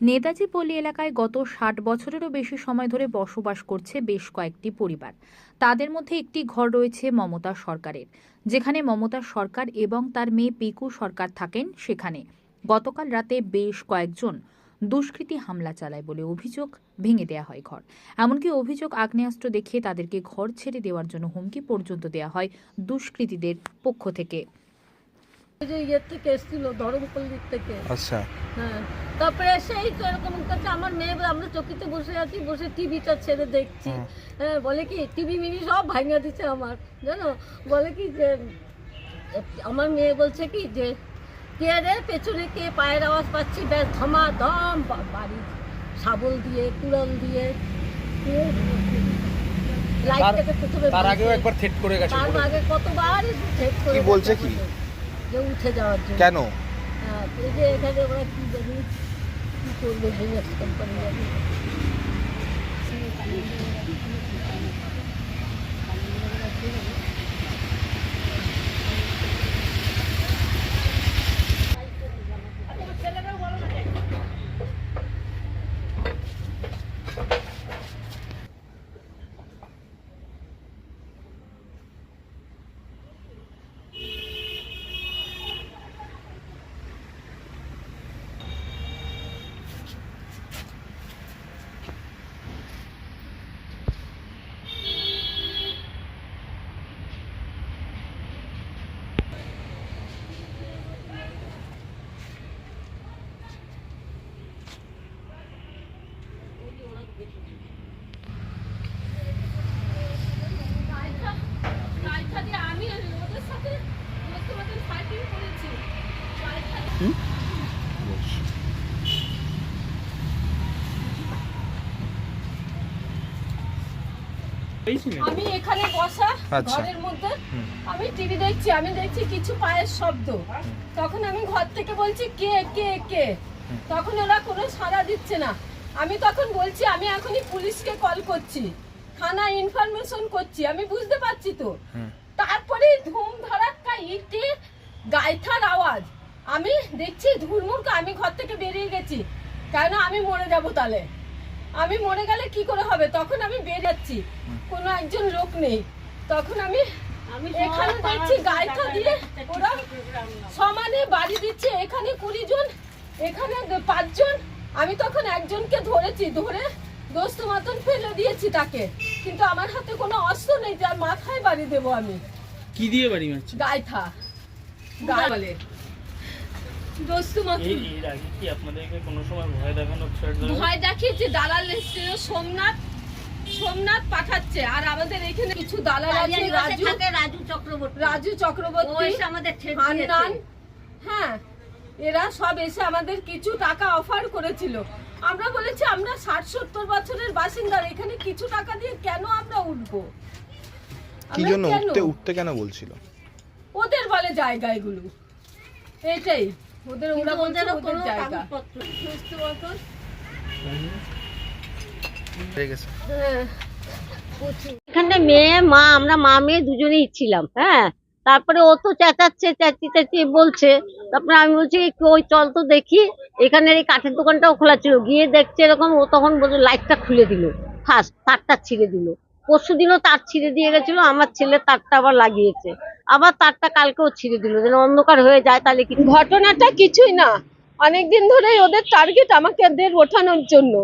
নেতাজি পল্লী এলাকায় গত ষাট বছরেরও বেশি সময় ধরে বসবাস করছে বেশ কয়েকটি পরিবার। তাদের মধ্যে একটি ঘর রয়েছে মমতা সরকারের, যেখানে মমতা সরকার এবং তার মেয়ে পিকু সরকার থাকেন সেখানে। গতকাল রাতে বেশ কয়েকজন দুষ্কৃতী হামলা চালায় বলে অভিযোগ ভেঙে দেওয়া হয় ঘর। এমনকি অভিযোগ আগ্নেয়াস্ত্র দেখিয়ে তাদেরকে ঘর ছেড়ে দেওয়ার জন্য হুমকি পর্যন্ত দেওয়া হয় দুষ্কৃতীদের পক্ষ থেকে। যে ইয়ের থেকে এসেছিল ধরমপল্লির থেকে। আচ্ছা। হ্যাঁ। তারপরে সেই তো এরকম করছে আমার মেয়ে আমরা চকিতে বসে আছি বসে টিভিটা ছেড়ে দেখছি। হ্যাঁ বলে কি টিভি সব ভাঙিয়ে দিচ্ছে আমার জানো? বলে কি যে আমার মেয়ে বলছে কি যে কে রে পেছনে কে পায়ের আওয়াজ পাচ্ছি? ব্যাস ধমা ধম বাড়ি শাবল দিয়ে কুড়াল দিয়ে। লাইটটাকে প্রথমে তার আগেও একবার থেট করে গেছে তার আগে কতবার করে কি বলছে কি? যে উঠে যাওয়ার জন্য। কেন? এই যে এখানে ওরা কি জানি কি করবে ভেঙেছে কোম্পানি ওদের সাথে তোমাদের ফাইটিং করেছি আমি এখানে বসা আচ্ছা। ঘরের মধ্যে। আমি টিভি দেখছি আমি দেখছি কিছু পায়ের শব্দ। তখন আমি ঘর থেকে বলছি কে কে কে? তখন ওরা কোনো সাড়া দিচ্ছে না। আমি তখন বলছি আমি এখনই পুলিশকে কল করছি। থানা ইনফরমেশন করছি। আমি বুঝতে পারছি তো। তারপরে ধুম ধরাক্কা ইটে গাইথার আমি দেখছি ধুরমুরকে আমি ঘর থেকে বেরিয়ে গেছি। কেন আমি মরে যাব তাহলে? আমি মরে গেলে কি করে হবে? তখন আমি বের যাচ্ছি। কোনো একজন লোক নেই। তখন আমি এখানে দেখছি গাইথা দিয়ে ওরা সমানে বাড়ি দিচ্ছে। এখানে কুড়ি জন এখানে পাঁচজন। আমি তখন একজনকে ধরেছি ধরে দোস্ত মতন ফেলে দিয়েছি তাকে। কিন্তু আমার হাতে কোনো অস্ত্র নেই যার মাথায় বাড়ি দেবো আমি। কি দিয়ে বাড়ি মারছে? গাইথা গাই বলে। দোস্তু মতন এই এর আগে কি আপনাদেরকে কোনো সময় ভয় দেখানোর ভয় দেখিয়েছে দালাল এসেছিল সোমনাথ সোমনাথ পাঠাচ্ছে। আর আমাদের এখানে কিছু দালাল আছে রাজু। রাজু চক্রবর্তী। রাজু চক্রবর্তী আমাদের হান্নান হ্যাঁ এরা সব এসে আমাদের কিছু টাকা অফার করেছিল। আমরা বলেছি আমরা ষাট সত্তর বছরের বাসিন্দা এখানে কিছু টাকা দিয়ে কেন আমরা উঠবো? কি আমরা জন্য কেন? উঠতে উঠতে কেন বলছিল? ওদের বলে জায়গা এগুলো এটাই। ওদের ওরা বলছে কোনো কাগজপত্র মতন হয়ে গেছে। এখানে মেয়ে মা আমরা মা মেয়ে দুজনেই ছিলাম হ্যাঁ। তারপরে ও তো চেঁচাচ্ছে চেঁচি চেঁচিয়ে বলছে। তারপরে আমি বলছি ওই চল তো দেখি। এখানে এই কাঠের দোকানটাও খোলা ছিল। গিয়ে দেখছে এরকম ও তখন বলছে লাইটটা খুলে দিল ফার্স্ট তারটা ছিঁড়ে দিল। পরশু দিনও তার ছিঁড়ে দিয়ে গেছিল, আমার ছেলে তারটা আবার লাগিয়েছে। আবার তারটা কালকেও ছিঁড়ে দিল, যেন অন্ধকার হয়ে যায় তাহলে কি ঘটনাটা কিছুই না। অনেকদিন ধরেই ওদের টার্গেট আমাকে ওঠানোর জন্য।